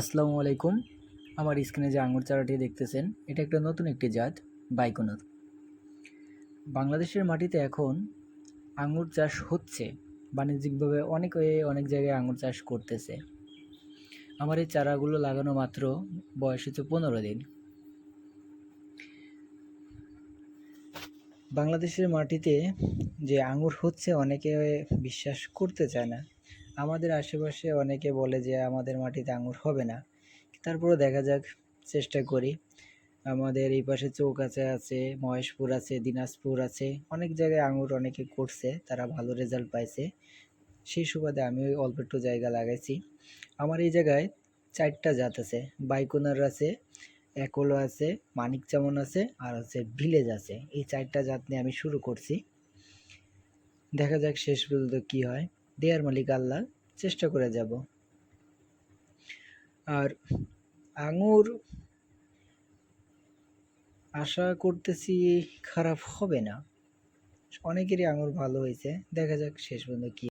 আসসালামু আলাইকুম। আমার স্ক্রিনে যে আঙুর চারাটি দেখতেছেন, এটা একটা নতুন একটি জাত বাইকোনর বাংলাদেশের মাটিতে এখন আঙুর চাষ হচ্ছে, বাণিজ্যিকভাবে অনেক অনেক জায়গায় আঙুর চাষ করতেছে। আমার এই চারাগুলো লাগানো মাত্র বয়স হচ্ছে পনেরো দিন। বাংলাদেশের মাটিতে যে আঙুর হচ্ছে, অনেকে বিশ্বাস করতে চায় না। আমাদের আশেপাশে অনেকে বলে যে আমাদের মাটিতে আঙুর হবে না। তারপরেও দেখা যাক, চেষ্টা করি। আমাদের এই পাশে চৌকাছে আছে, মহেশপুর আছে, দিনাজপুর আছে, অনেক জায়গায় আঙুর অনেকে করছে, তারা ভালো রেজাল্ট পাইছে। সেই সুবাদে আমি ওই অল্প একটু জায়গা লাগাইছি। আমার এই জায়গায় চারটা জাত আছে, বাইকোনার আছে, একলো আছে মানিক চামন আছে, আর হচ্ছে ভিলেজ আছে। এই চারটা জাত নিয়ে আমি শুরু করছি। দেখা যাক শেষ পর্যন্ত কি হয়। দেয়ার মালিক আল্লাহ, চেষ্টা করে যাব। আর আঙুর আশা করতেছি খারাপ হবে না। অনেকেরই আঙুর ভালো হয়েছে। দেখা যাক শেষ পর্যন্ত কি